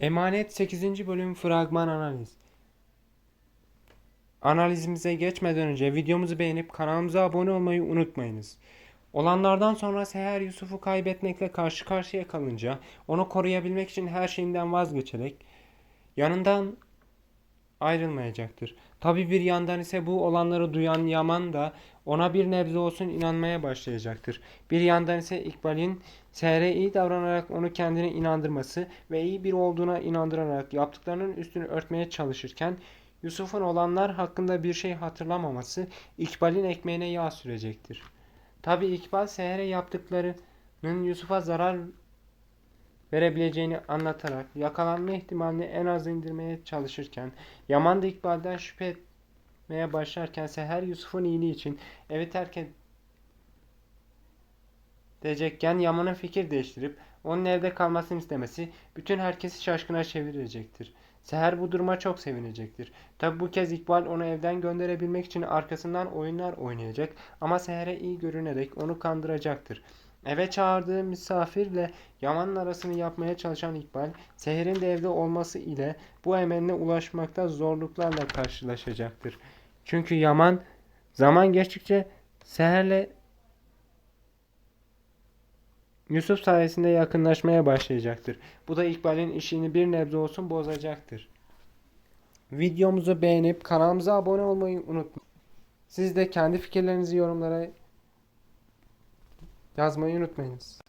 Emanet 8. bölüm fragman analiz. Analizimize geçmeden önce videomuzu beğenip kanalımıza abone olmayı unutmayınız. Olanlardan sonra Seher Yusuf'u kaybetmekle karşı karşıya kalınca onu koruyabilmek için her şeyinden vazgeçerek yanından ayrılmayacaktır. Tabi bir yandan ise bu olanları duyan Yaman da ona bir nebze olsun inanmaya başlayacaktır. Bir yandan ise İkbal'in Seher'e iyi davranarak onu kendine inandırması ve iyi biri olduğuna inandırarak yaptıklarının üstünü örtmeye çalışırken Yusuf'un olanlar hakkında bir şey hatırlamaması İkbal'in ekmeğine yağ sürecektir. Tabi İkbal Seher'e yaptıklarının Yusuf'a zarar verebileceğini anlatarak yakalanma ihtimalini en az indirmeye çalışırken Yaman da İkbal'den şüphe etmeye başlarken Seher Yusuf'un iyiliği için evi terk edecekken Yaman'ın fikir değiştirip onun evde kalmasını istemesi bütün herkesi şaşkına çevirecektir. Seher bu duruma çok sevinecektir. Tabi bu kez İkbal onu evden gönderebilmek için arkasından oyunlar oynayacak ama Seher'e iyi görünerek onu kandıracaktır. Eve çağırdığı misafirle Yaman'ın arasını yapmaya çalışan İkbal, Seher'in de evde olması ile bu emeline ulaşmakta zorluklarla karşılaşacaktır. Çünkü Yaman zaman geçtikçe Seher'le Yusuf sayesinde yakınlaşmaya başlayacaktır. Bu da İkbal'in işini bir nebze olsun bozacaktır. Videomuzu beğenip kanalımıza abone olmayı unutmayın. Siz de kendi fikirlerinizi yorumlara yazmayı unutmayınız.